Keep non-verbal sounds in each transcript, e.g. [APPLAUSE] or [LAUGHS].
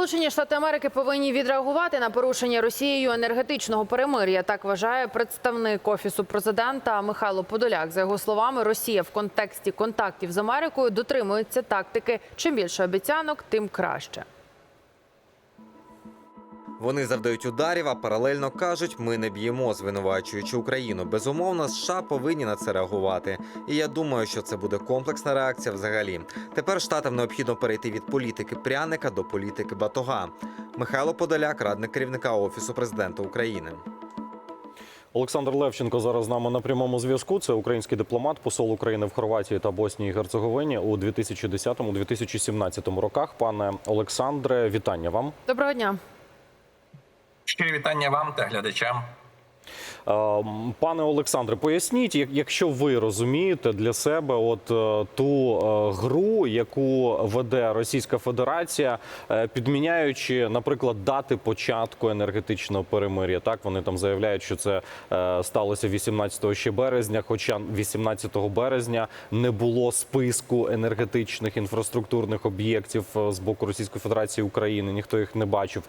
Сполучені Штати Америки повинні відреагувати на порушення Росією енергетичного перемир'я. Так вважає представник офісу президента Михайло Подоляк. За його словами, Росія в контексті контактів з Америкою дотримується тактики: чим більше обіцянок, тим краще. Вони завдають ударів, а паралельно кажуть, ми не б'ємо, звинувачуючи Україну. Безумовно, США повинні на це реагувати. І я думаю, що це буде комплексна реакція взагалі. Тепер штатам необхідно перейти від політики пряника до політики батога. Михайло Подоляк, радник керівника офісу президента України. Олександр Левченко зараз з нами на прямому зв'язку. Це український дипломат, посол України в Хорватії та Боснії і Герцеговині у 2010-2017 роках. Пане Олександре, вітання вам. Доброго дня. Щирі вітання вам та глядачам. Е, Пане Олександре, поясніть, якщо ви розумієте для себе от е, ту е, гру, яку веде Російська Федерація, е, підміняючи, наприклад, дати початку енергетичного перемир'я. Так вони там заявляють, що це сталося 18 ще березня. Хоча 18 березня не було списку енергетичних інфраструктурних об'єктів з боку Російської Федерації України. Ніхто їх не бачив.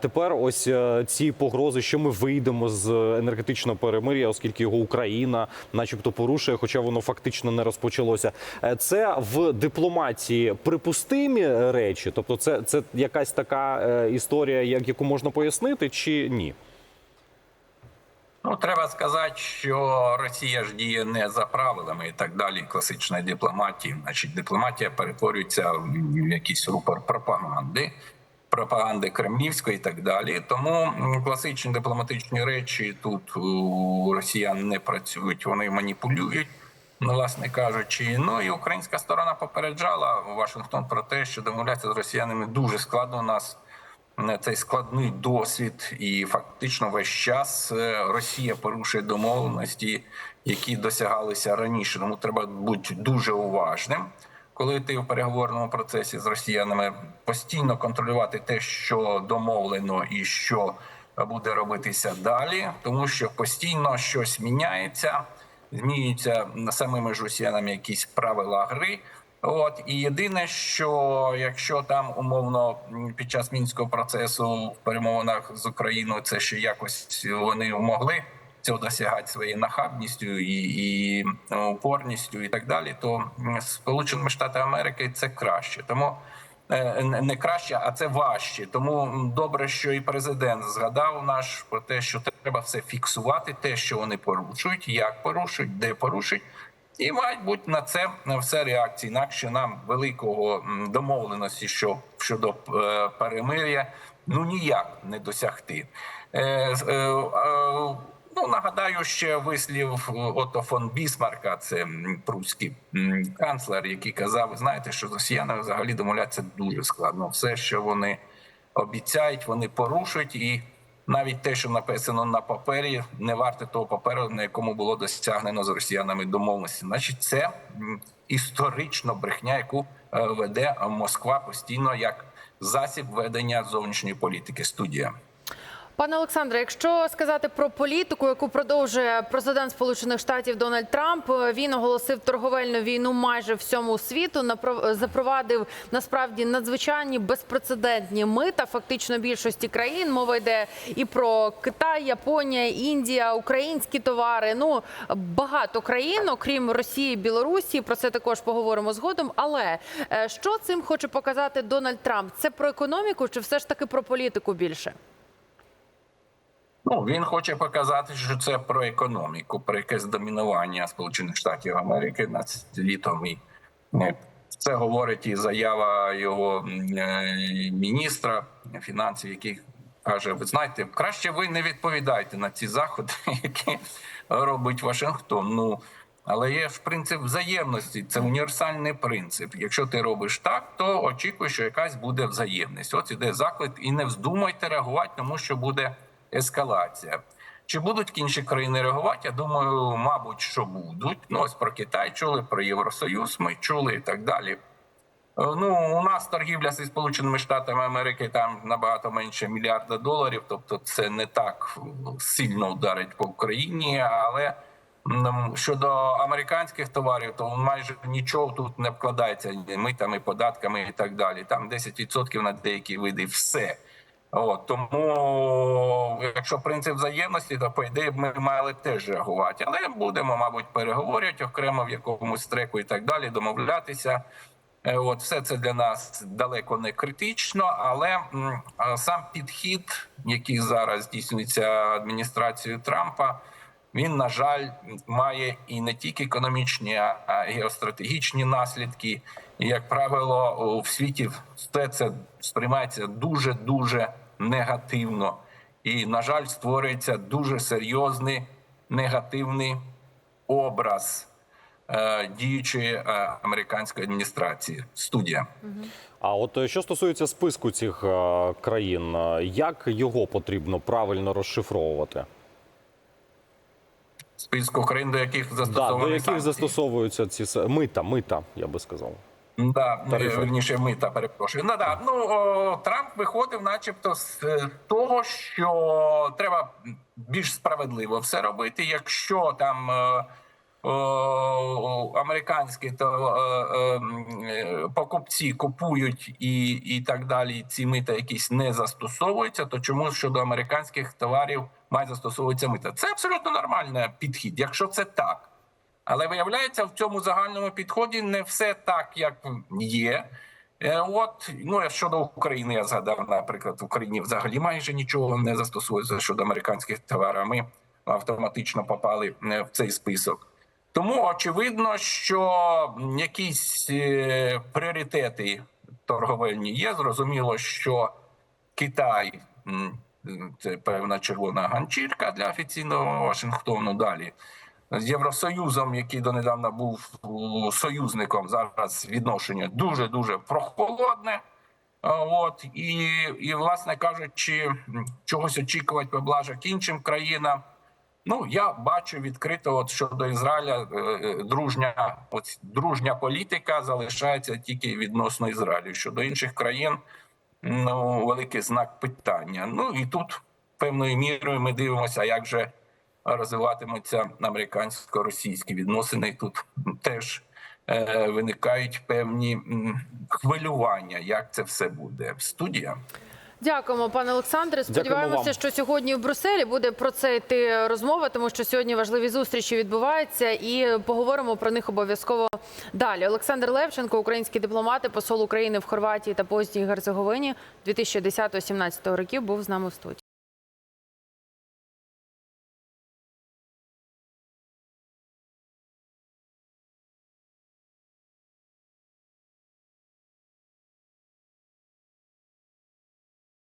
Тепер ось ці погрози, що ми вийдемо з енергетичного перемир'я, оскільки його Україна, начебто, порушує, хоча воно фактично не розпочалося. Е, Це в дипломатії припустимі речі, тобто, це, це якась така е, історія, як яку можна пояснити, чи ні? Ну треба сказати, що Росія ж діє не за правилами і так далі. Класичної дипломатії. Значить, дипломатія перетворюється в якийсь рупор пропаганди, пропаганди кремлівської і так далі. Тому класичні дипломатичні речі тут у росіян не працюють, вони маніпулюють. Ну, власне кажучи, ну і українська сторона попереджала Вашингтон про те, що домовлятися з росіянами дуже складно у нас цей складний досвід, і фактично весь час е, Росія порушує домовленості, які досягалися раніше. Тому треба бути дуже уважним, коли ти в переговорному процесі з росіянами постійно контролювати те, що домовлено, і що буде робитися далі, тому що постійно щось міняється. Змінюються самими ж росіянами якісь правила гри. От і єдине, що якщо там умовно під час мінського процесу в перемовинах з Україною це ще якось вони могли цього досягати своєю нахабністю і, і е, упорністю, і так далі, то Сполученими Штатами Америки це краще. Тому е, не краще, а це важче. Тому добре, що і президент згадав наш про те, що треба все фіксувати, те, що вони порушують, як порушують, де порушують. І мають бути на це все реакції. Інакше нам великого домовленості, що щодо е, перемир'я, ну ніяк не досягти. Е, е, е, Ну, нагадаю ще вислів Ото фон Бісмарка, це прусський канцлер, який казав: знаєте, що з росіянами взагалі домовлятися дуже складно. Все, що вони обіцяють, вони порушують, і навіть те, що написано на папері, не варте того паперу, на якому було досягнено з росіянами домовленості. Значить, це м, історично брехня, яку е, веде Москва постійно як засіб ведення зовнішньої політики. Студія. Пане Олександре, якщо сказати про політику, яку продовжує президент Сполучених Штатів Дональд Трамп, він оголосив торговельну війну майже всьому світу. запровадив насправді надзвичайні безпрецедентні мита, фактично більшості країн. Мова йде і про Китай, Японія, Індія, українські товари. Ну багато країн, окрім Росії, Білорусі. Про це також поговоримо згодом. Але е, що цим хоче показати Дональд Трамп? Це про економіку чи все ж таки про політику більше? Ну він хоче показати, що це про економіку, про якесь домінування Сполучених Штатів Америки над світом. І е, це говорить і заява його е, міністра фінансів, який каже: ви знаєте, краще ви не відповідаєте на ці заходи, [LAUGHS] які робить Вашингтон. Ну але є ж принцип взаємності, це універсальний принцип. Якщо ти робиш так, то очікуй, що якась буде взаємність. От іде заклик, і не вздумайте реагувати, тому що буде ескалація. Чи будуть інші країни реагувати? Я думаю, мабуть, що будуть. Ну ось про Китай чули, про Євросоюз ми чули і так далі. Е, Ну, у нас торгівля зі Сполученими Штатами Америки там набагато менше мільярда доларів, тобто це не так сильно вдарить по Україні, але Щодо американських товарів, то майже нічого тут не вкладається митами, податками і так далі. Там 10% на деякі види, все. От тому, якщо принцип взаємності, то по ідеї ми мали теж реагувати. Але будемо, мабуть, переговорювати окремо в якомусь треку і так далі, домовлятися. Е, От все це для нас далеко не критично, але сам підхід, який зараз здійснюється адміністрацією Трампа, він на жаль має і не тільки економічні, а й геостратегічні наслідки. І як правило, в світі все це сприймається дуже дуже негативно, і на жаль, створюється дуже серйозний негативний образ е, діючої е, американської адміністрації. Студія. А от е, що стосується списку цих е, країн, е, як його потрібно правильно розшифровувати? Списку країн, до яких Да, до яких санкції. застосовуються ці с- мита, мита, я би сказав. Да, Тарифи. е, верніше, мита, перепрошую. Ну, да. ну, о, Трамп виходив, начебто, з того, що треба більш справедливо все робити. Якщо там е, о, американські то, е, е, покупці купують і, і так далі, ці мита якісь не застосовуються, то чому щодо американських товарів має застосовуватися мита? Це абсолютно нормальний підхід, якщо це так. Але виявляється, в цьому загальному підході не все так, як є. Е, От ну я щодо України, я згадав, наприклад, в Україні взагалі майже нічого не застосовується щодо американських товарів. Ми автоматично попали е, в цей список. Тому очевидно, що якісь е, пріоритети торговельні є. Зрозуміло, що Китай це певна червона ганчірка для офіційного Вашингтону. Далі з Євросоюзом, який донедавна був союзником, зараз відношення дуже дуже прохолодне. От і, і власне кажучи, чогось очікувати поблажок іншим країнам. Ну я бачу відкрито, от щодо Ізраїля, е, е, дружня, от дружня політика залишається тільки відносно Ізраїлю. Щодо інших країн, ну великий знак питання. Ну і тут певною мірою ми дивимося, як же розвиватимуться американсько-російські відносини. І Тут теж е, виникають певні хвилювання, як це все буде. Студія. Дякуємо, пане Олександре. Сподіваємося, вам. що сьогодні в Брюсселі буде про це йти розмова, тому що сьогодні важливі зустрічі відбуваються, і поговоримо про них обов'язково далі. Олександр Левченко, український дипломат, і посол України в Хорватії та Боснії і Герцеговині 2010-2017 років, був з нами в студії.